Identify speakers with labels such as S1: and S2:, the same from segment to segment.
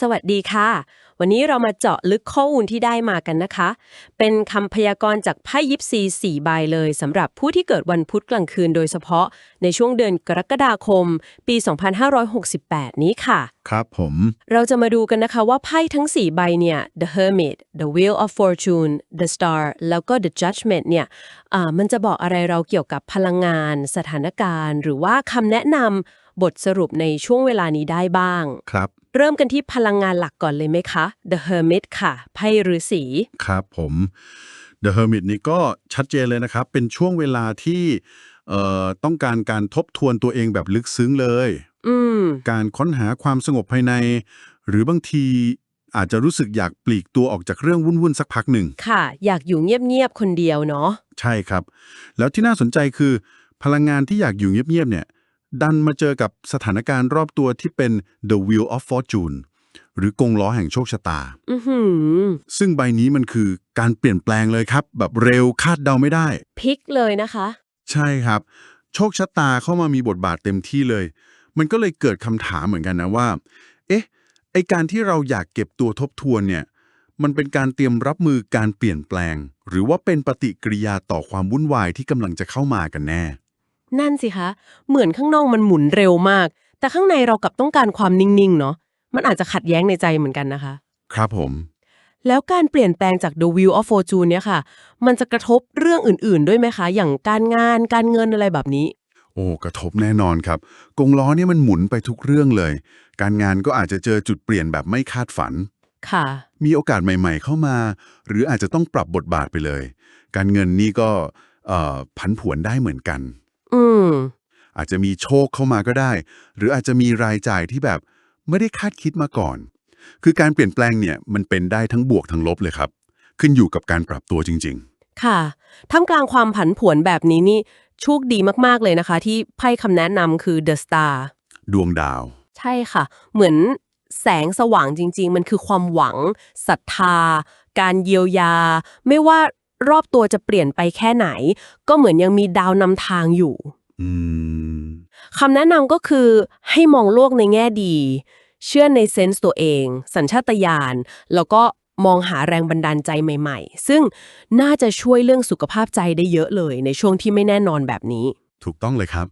S1: สวัสดีค่ะ วันนี้เรามาเจาะลึกข้อมูลที่ได้มากันนะคะ เป็นคำพยากรณ์จากไพ่ยิปซีสี่ใบเลยสำหรับผู้ที่เกิดวันพุธกลางคืนโดยเฉพาะในช่วงเดือนกรกฎาคม ปี 2568 นี้ค่ะ
S2: ครับผม
S1: เราจะมาดูกันนะคะว่าไพ่ทั้ง 4 ใบเนี่ย The Hermit The Wheel of Fortune The Star แล้วก็ The Judgment เนี่ยอ่ามันจะบอกอะไรเราเกี่ยวกับพลังงาน สถานการณ์ หรือว่าคำแนะนำบทสรุปในช่วงเวลานี้ได้บ้าง
S2: ครับ
S1: เริ่มกันที่พลังงานหลักก่อนเลยไหมคะ The Hermit ค่ะ ไพ่ฤาษี
S2: ครับผม The Hermit นี่ก็ชัดเจนเลยนะครับ เป็นช่วงเวลาที่เอ่อต้องการการทบทวนตัวเองแบบลึกซึ้งเลย
S1: อืม
S2: การค้นหาความสงบภายใน หรือบางทีอาจจะรู้สึกอยากปลีกตัวออกจากเรื่องวุ่นๆสักพักหนึ่ง
S1: ค่ะ อยากอยู่เงียบๆคนเดียวเนาะ
S2: ใช่ครับ แล้วที่น่าสนใจคือ พลังงานที่อยากอยู่เงียบๆเนี่ย ดันมาเจอกับสถานการณ์รอบตัวที่เป็น the wheel of fortune หรือกงล้อแห่งโชคชะตา
S1: อือหือ
S2: ซึ่งใบนี้มันคือการเปลี่ยนแปลงเลยครับ แบบเร็วคาดเดาไม่ได้
S1: พลิกเลยนะคะ
S2: ใช่ครับ โชคชะตาเข้ามามีบทบาทเต็มที่เลย มันก็เลยเกิดคำถามเหมือนกันนะว่า เอ๊ะ ไอการที่เราอยากเก็บตัวทบทวนเนี่ย มันเป็นการเตรียมรับมือการเปลี่ยนแปลง หรือว่าเป็นปฏิกิริยาต่อความวุ่นวายที่กำลังจะเข้ามากันแน่
S1: นั่นสิคะ เหมือนข้างนอกมันหมุนเร็วมาก แต่ข้างในเรากลับต้องการความนิ่ง ๆ เนาะ มันอาจจะขัดแย้งในใจเหมือนกันนะคะ
S2: ครับผม
S1: แล้วการเปลี่ยนแปลงจาก The Wheel of Fortune เนี่ยค่ะ มันจะกระทบเรื่องอื่น ๆ ด้วยไหมคะ อย่างการงาน การเงินอะไรแบบนี้
S2: โอ้กระทบแน่นอนครับ กงล้อเนี่ยมันหมุนไปทุกเรื่องเลย การงานก็อาจจะเจอจุดเปลี่ยนแบบไม่คาดฝัน
S1: ค่ะ
S2: มีโอกาสใหม่ ๆ เข้ามา หรืออาจจะต้องปรับบทบาทไปเลย การเงินนี่ก็เอ่อผันผวนได้เหมือนกัน
S1: อืม
S2: อาจจะมีโชคเข้ามาก็ได้ หรืออาจจะมีรายจ่ายที่แบบไม่ได้คาดคิดมาก่อน คือการเปลี่ยนแปลงเนี่ยมันเป็นได้ทั้งบวกทั้งลบเลยครับ ขึ้นอยู่กับการปรับตัวจริง
S1: ค่ะท่ามกลางความผันผวนแบบนี้นี่โชคดีมากๆเลยนะคะ ที่ไพ่คำแนะนำคือ The Star
S2: ๆดวงดาว
S1: ใช่ค่ะ เหมือนแสงสว่างจริง ๆ มันคือความหวังศรัทธา การเยียวยา ไม่ว่า รอบตัวจะเปลี่ยนไปแค่ไหน ก็เหมือนยังมีดาวนำทางอยู่
S2: อืม
S1: คำแนะนำก็คือให้มองโลกในแง่ดี เชื่อในเซนส์ตัวเอง สัญชาตญาณแล้วก็มองหาแรงบันดาลใจใหม่ ๆ ซึ่งน่าจะช่วยเรื่องสุขภาพใจได้เยอะเลย ในช่วงที่ไม่แน่นอนแบบนี้
S2: ถูกต้องเลยครับ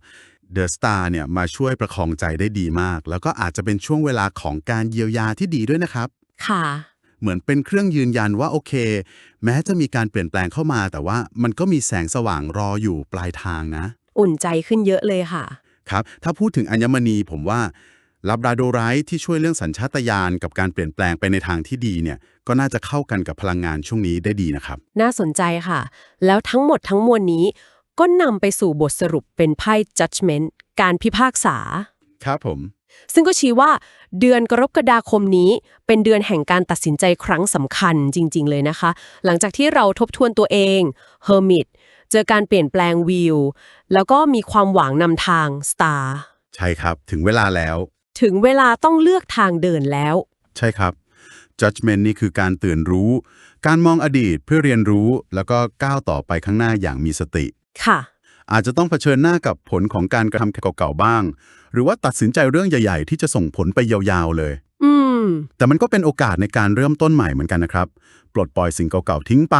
S2: The Star เนี่ยมาช่วยประคองใจได้ดีมาก แล้วก็อาจจะเป็นช่วงเวลาของการเยียวยาที่ดีด้วยนะครับ
S1: ค่ะ
S2: เหมือนเป็นเครื่องยืนยันว่าโอเค แม้จะมีการเปลี่ยนแปลงเข้ามา แต่ว่ามันก็มีแสงสว่างรออยู่ปลายทางนะ
S1: อุ่นใจขึ้นเยอะเลยค่ะ
S2: ครับ ถ้าพูดถึงอัญมณีผมว่าลับราโดไรท์ที่ช่วยเรื่องสัญชาตญาณกับการเปลี่ยนแปลงไปในทางที่ดีเนี่ยก็น่าจะเข้ากันกับพลังงานช่วงนี้ได้ดีนะครับ
S1: น่าสนใจค่ะ แล้วทั้งหมดทั้งมวลนี้ ก็นำไปสู่บทสรุปเป็นไพ่ judgment การพิพากษา
S2: ครับผม
S1: ซึ่งก็ชี้ว่าเดือนกรกฎาคมนี้เป็นเดือนแห่งการตัดสินใจครั้งสำคัญจริง ๆ เลยนะคะ หลังจากที่เราทบทวนตัวเอง Hermit เจอการเปลี่ยนแปลงวิว แล้วก็มีความหวังนำทาง Star
S2: ใช่ครับ ถึงเวลาแล้ว
S1: ถึงเวลาต้องเลือกทางเดินแล้ว
S2: ใช่ครับ judgment นี่คือการตื่นรู้ การมองอดีตเพื่อเรียนรู้ แล้วก็ก้าวต่อไปข้างหน้าอย่างมีสติ
S1: ค่ะ
S2: อาจจะต้องเผชิญหน้ากับผลของการกระทำเก่าๆบ้าง หรือว่าตัดสินใจเรื่องใหญ่ๆ ที่จะส่งผลไปยาวๆเลย
S1: อืม
S2: แต่มันก็เป็นโอกาสในการเริ่มต้นใหม่เหมือนกันนะครับ ปลดปล่อยสิ่งเก่าๆทิ้งไป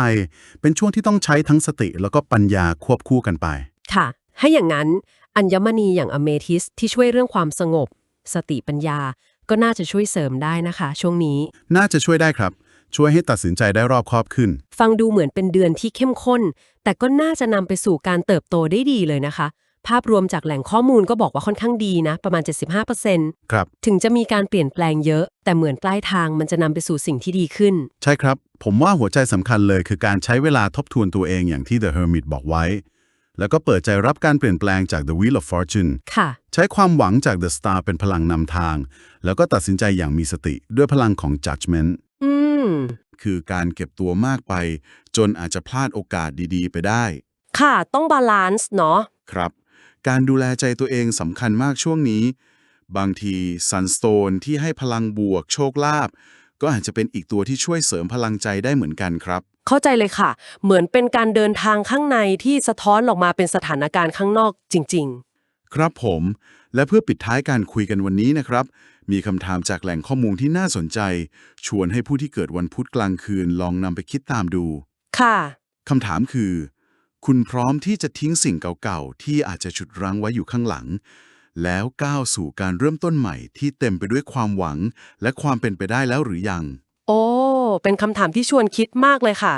S2: เป็นช่วงที่ต้องใช้ทั้งสติแล้วก็ปัญญาควบคู่กันไป
S1: ค่ะให้อย่างนั้นอัญมณีอย่างอเมทิสที่ช่วยเรื่องความสงบ สติปัญญา ก็น่าจะช่วยเสริมได้นะคะ ช่วงนี้
S2: น่าจะช่วยได้ครับ ช่วยให้ตัดสินใจได้รอบคอบขึ้น
S1: ฟังดูเหมือนเป็นเดือนที่เข้มข้น แต่ก็น่าจะนำไปสู่การเติบโตได้ดีเลยนะคะ ภาพรวมจากแหล่งข้อมูลก็บอกว่าค่อนข้างดีนะ ประมาณ 75%
S2: ครับ
S1: ถึงจะมีการเปลี่ยนแปลงเยอะ แต่เหมือนปลายทางมันจะนำไปสู่สิ่งที่ดีขึ้น
S2: ใช่ครับ ผมว่าหัวใจสำคัญเลยคือการใช้เวลาทบทวนตัวเองอย่างที่ The Hermit บอกไว้ แล้วก็เปิดใจรับการเปลี่ยนแปลงจาก The Wheel of Fortune
S1: ค่ะ
S2: ใช้ความหวังจาก The Star เป็นพลังนำทาง แล้วก็ตัดสินใจอย่างมีสติด้วยพลังของ Judgment
S1: อื ม
S2: คือการเก็บตัวมากไป จนอาจจะพลาดโอกาสดีๆ ไปได้
S1: ค่ะ ต้องบาลานซ์เนาะ
S2: ครับ การดูแลใจตัวเองสำคัญมากช่วงนี้ บางที Sunstone ที่ให้พลังบวกโชคลาภก็อาจจะเป็นอีกตัวที่ช่วยเสริมพลังใจได้เหมือนกันครับ
S1: เข้าใจเลยค่ะ เหมือนเป็นการเดินทางข้างในที่สะท้อนออกมาเป็นสถานการณ์ข้างนอกจริง
S2: ครับผม และเพื่อปิดท้ายการคุยกันวันนี้นะครับ มีคำถามจากแหล่งข้อมูลที่น่าสนใจ ชวนให้ผู้ที่เกิดวันพุธกลางคืนลองนำไปคิดตามดู
S1: ค่ะ
S2: คำถามคือ คุณพร้อมที่จะทิ้งสิ่งเก่าๆ ที่อาจจะฉุดรั้งไว้อยู่ข้างหลัง แล้วก้าวสู่การเริ่มต้นใหม่ที่เต็มไปด้วยความหวัง และความเป็นไปได้แล้วหรือยัง
S1: โอ้ เป็นคำถามที่ชวนคิดมากเลยค่ะ